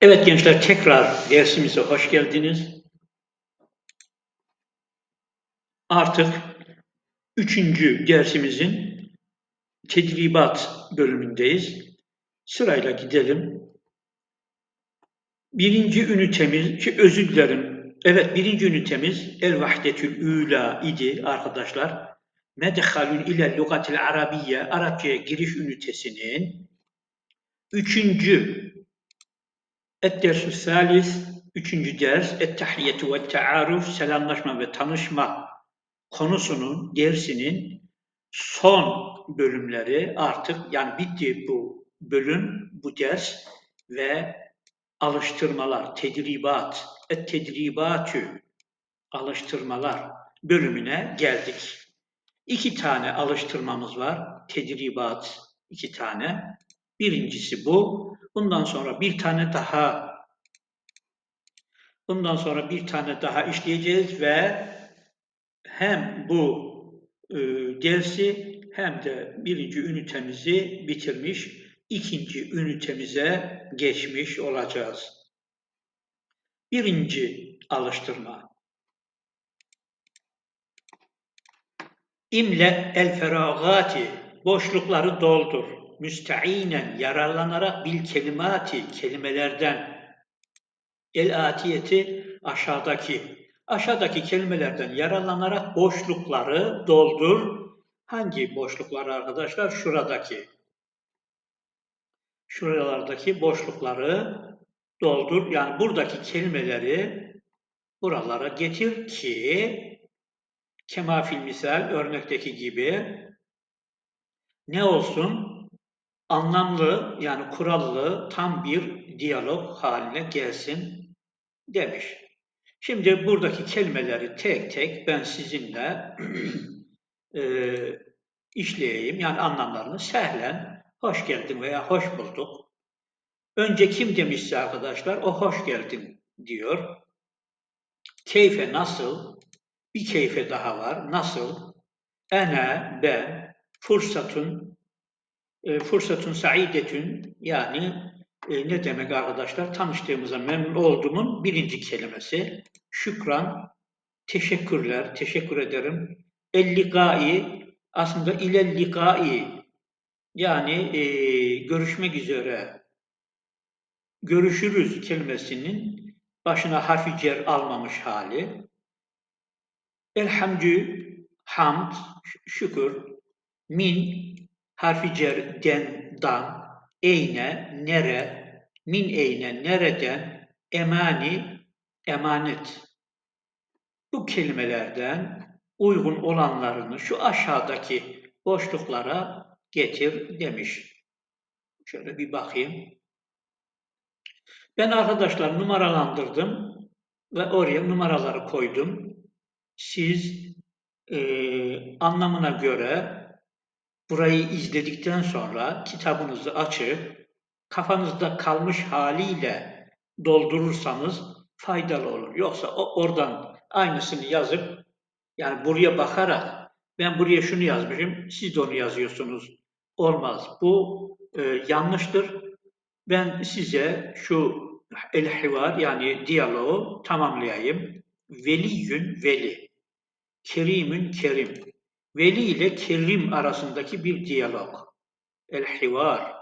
Evet gençler tekrar dersimize hoş geldiniz. Artık üçüncü dersimizin tedribat bölümündeyiz. Sırayla gidelim. Birinci ünitemiz, ki özür dilerim. Evet birinci ünitemiz El Vahdetül Üla idi arkadaşlar. Medhalun ile lugatil arabiye, Arapçaya giriş ünitesinin üçüncü Et-dersü salis, üçüncü ders, et-tahiyyetu ve taaruf, selamlaşma ve tanışma konusunun, dersinin son bölümleri artık, yani bitti bu bölüm, bu ders ve alıştırmalar, tedribat, et-tedribatü, alıştırmalar bölümüne geldik. İki tane alıştırmamız var, tedribat, iki tane. Birincisi bu. Bundan sonra bir tane daha bundan sonra bir tane daha işleyeceğiz ve hem bu e, dersi hem de birinci ünitemizi bitirmiş, ikinci ünitemize geçmiş olacağız. Birinci alıştırma. İmle el feragati boşlukları doldur müsteinen yararlanarak bil kelimati kelimelerden el atiyeti aşağıdaki aşağıdaki kelimelerden yararlanarak boşlukları doldur. Hangi boşlukları arkadaşlar? Şuradaki. Şuralardaki boşlukları doldur. Yani buradaki kelimeleri buralara getir ki kemafil misal örnekteki gibi ne olsun? Anlamlı yani kurallı tam bir diyalog haline gelsin demiş. Şimdi buradaki kelimeleri tek tek ben sizinle e, işleyeyim. Yani anlamlarını sehlen, hoş geldin veya hoş bulduk. Önce kim demişse arkadaşlar o hoş geldin diyor. Keyfe nasıl? Bir keyfe daha var. Nasıl? Ene, ben, fırsatın, e, fırsatun saidetün yani e, ne demek arkadaşlar? Tanıştığımıza memnun olduğumun birinci kelimesi. Şükran, teşekkürler, teşekkür ederim. El-likai, aslında ile-likai, yani e, görüşmek üzere, görüşürüz kelimesinin başına harfi cer almamış hali. Elhamdü, hamd, şükür, min, harfi cer den, dan, eyne, nere, min eyne, nereden, emani, emanet. Bu kelimelerden uygun olanlarını şu aşağıdaki boşluklara getir demiş. Şöyle bir bakayım. Ben arkadaşlar numaralandırdım ve oraya numaraları koydum. Siz e, anlamına göre burayı izledikten sonra kitabınızı açıp kafanızda kalmış haliyle doldurursanız faydalı olur. Yoksa o oradan aynısını yazıp yani buraya bakarak ben buraya şunu yazmışım, siz de onu yazıyorsunuz. Olmaz. Bu e, yanlıştır. Ben size şu el-hivar yani diyaloğu tamamlayayım. Veliyün veli, kerimün kerim. Veli ile kerim arasındaki bir diyalog. El-hivar.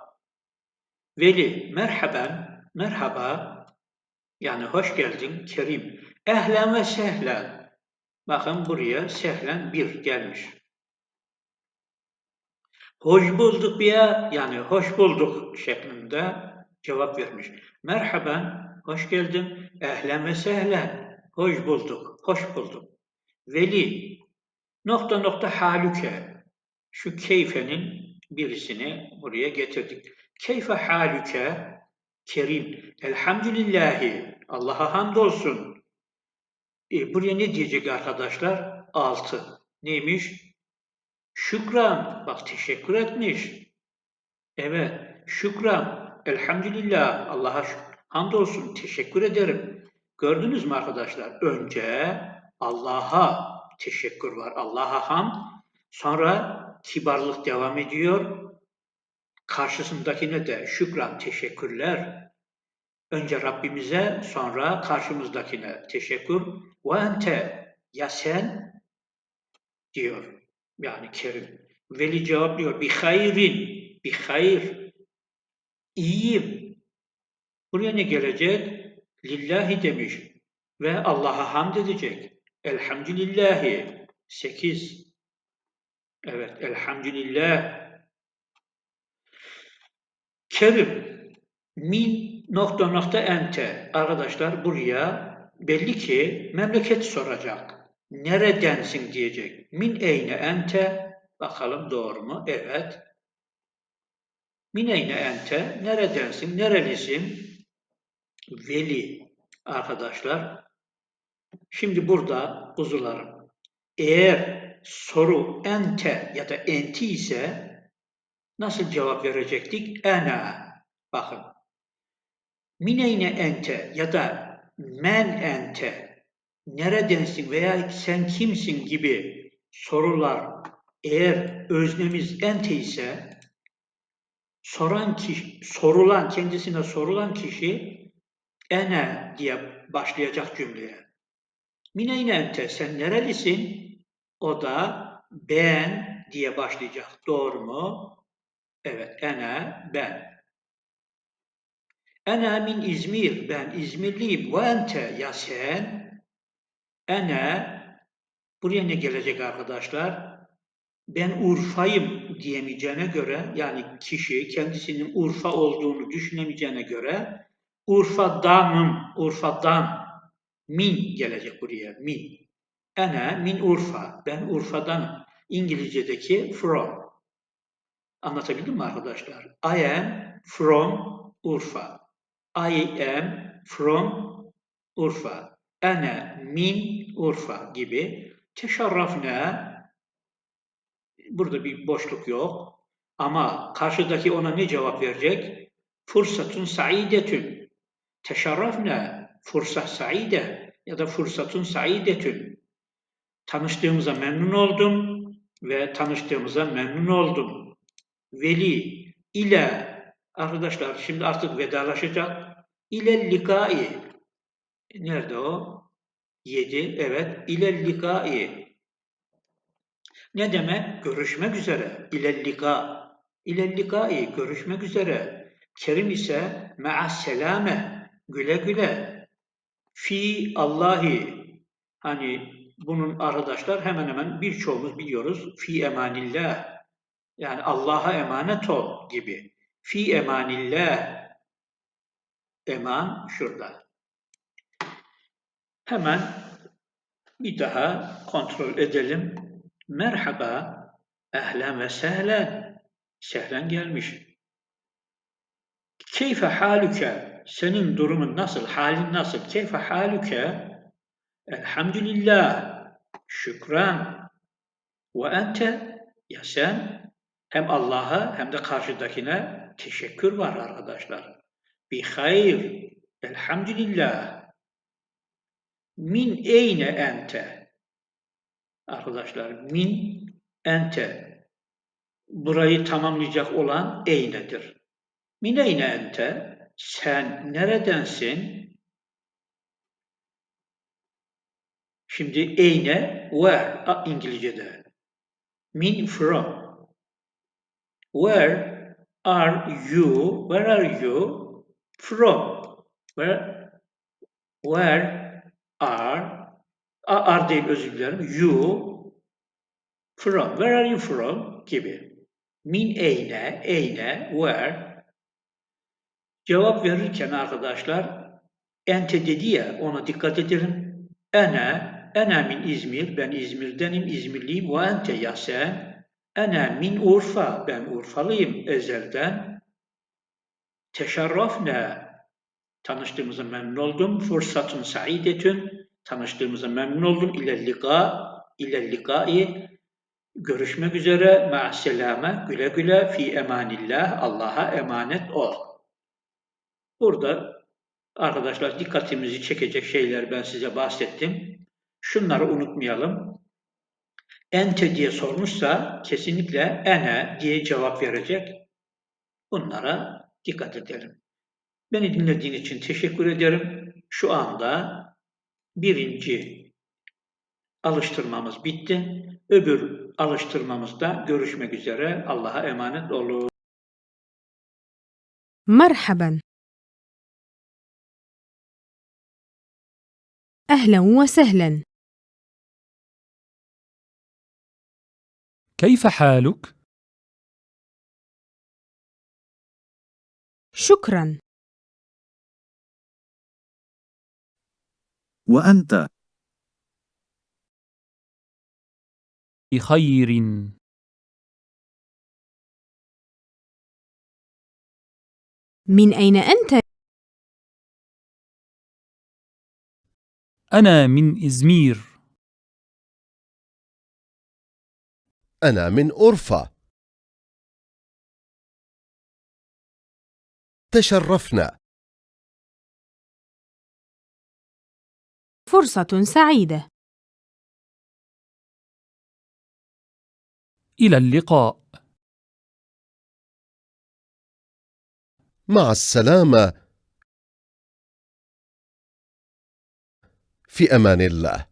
Veli, merhaben, merhaba. Yani hoş geldin, kerim. Ehlen ve sehlen. Bakın buraya sehlen bir gelmiş. Hoş bulduk ya, yani hoş bulduk şeklinde cevap vermiş. Merhaben, hoş geldin. Ehlen ve sehlen. Hoş bulduk, hoş bulduk. Veli, nokta nokta halüke. Şu keyfenin birisini buraya getirdik. Keyfe halüke kerim. Elhamdülillahi. Allah'a hamdolsun. E, buraya ne diyecek arkadaşlar? Altı. Neymiş? Şükran. Bak teşekkür etmiş. Evet. Şükran. Elhamdülillah. Allah'a hamdolsun. Teşekkür ederim. Gördünüz mü arkadaşlar? Önce Allah'a teşekkür var. Allah'a ham. Sonra kibarlık devam ediyor. Karşısındakine de şükran, teşekkürler. Önce Rabbimize, sonra karşımızdakine teşekkür. Ve ente, ya sen diyor. Yani Kerim. Veli cevaplıyor. Bi hayrin, bi hayr. İyiyim. Buraya ne gelecek? Lillahi demiş. Ve Allah'a hamd edecek. Elhamdülillahi. Sekiz. Evet, elhamdülillah. Kerim. Min nokta nokta ente. Arkadaşlar buraya belli ki memleket soracak. Neredensin diyecek. Min eyne ente. Bakalım doğru mu? Evet. Min eyne ente. Neredensin? Nerelisin? Veli. Arkadaşlar. Şimdi burada kuzularım. Eğer soru ente ya da enti ise nasıl cevap verecektik? Ena. Bakın. Mineyne ente ya da men ente neredensin veya sen kimsin gibi sorular eğer öznemiz ente ise soran kişi, sorulan kendisine sorulan kişi ene diye başlayacak cümleye. Mineyne ente sen nerelisin? O da ben diye başlayacak. Doğru mu? Evet, ene ben. Ene min İzmir, ben İzmirliyim. Ve ente, ya sen? Ene, buraya ne gelecek arkadaşlar? Ben Urfa'yım diyemeyeceğine göre, yani kişi kendisinin Urfa olduğunu düşünemeyeceğine göre, Urfa'danım, Urfa'dan, min gelecek buraya, min. Ene min Urfa, ben Urfa'danım. İngilizce'deki from. Anlatabildim mi arkadaşlar? I am from Urfa. I am from Urfa. Ene min Urfa gibi. Teşarrafne burada bir boşluk yok. Ama karşıdaki ona ne cevap verecek? Fırsatun saidetün. Teşarrafne fırsat saide ya da fırsatun saidetün. Tanıştığımıza memnun oldum ve tanıştığımıza memnun oldum. Veli ile arkadaşlar şimdi artık vedalaşacak. İle likai. Nerede o? Yedi. Evet. İle likai. Ne demek? Görüşmek üzere. İle lika. İle likai. Görüşmek üzere. Kerim ise ma'as selame. Güle güle. Fi Allahi. Hani bunun arkadaşlar hemen hemen birçoğumuz biliyoruz. Fi emanillah. Yani Allah'a emanet ol gibi. Fi emanillah. Eman şurada. Hemen bir daha kontrol edelim. Merhaba, ehlen ve sehlen. Sehlen gelmiş. Keyfe halüke, senin durumun nasıl, halin nasıl? Keyfe halüke, elhamdülillah, şükran. Ve ente, ya sen hem Allah'a hem de karşıdakine teşekkür var arkadaşlar. Bi hayr, elhamdülillah. Min eyne ente. Arkadaşlar min ente. Burayı tamamlayacak olan eynedir. Min eyne ente. Sen neredensin? Şimdi eyne, where İngilizce'de. Min from. Where are you? Where are you from? Where, where are, are değil özür dilerim. You from. Where are you from? gibi. Min eyne, eyne, where. Cevap verirken arkadaşlar ente dedi ya ona dikkat edelim. Ene, ene min İzmir, ben İzmir'denim, İzmirliyim. Ve ente ya sen, Ene min Urfa, ben Urfalıyım ezelden. Teşerrafne, tanıştığımıza memnun oldum. Fırsatun saidetün, tanıştığımıza memnun oldum. İle lika, ile likai, görüşmek üzere, ma'selame, güle güle, fi emanillah, Allah'a emanet ol. Burada arkadaşlar dikkatimizi çekecek şeyler ben size bahsettim. Şunları unutmayalım. Ente diye sormuşsa kesinlikle ene diye cevap verecek. Bunlara dikkat edelim. Beni dinlediğin için teşekkür ederim. Şu anda birinci alıştırmamız bitti. Öbür alıştırmamızda görüşmek üzere. Allah'a emanet olun. Merhaban. أهلا وسهلا كيف حالك؟ شكرا وأنت بخير من أين أنت؟ أنا من إزمير. أنا من أورفا. تشرفنا. فرصة سعيدة. إلى اللقاء. مع السلامة. في أمان الله.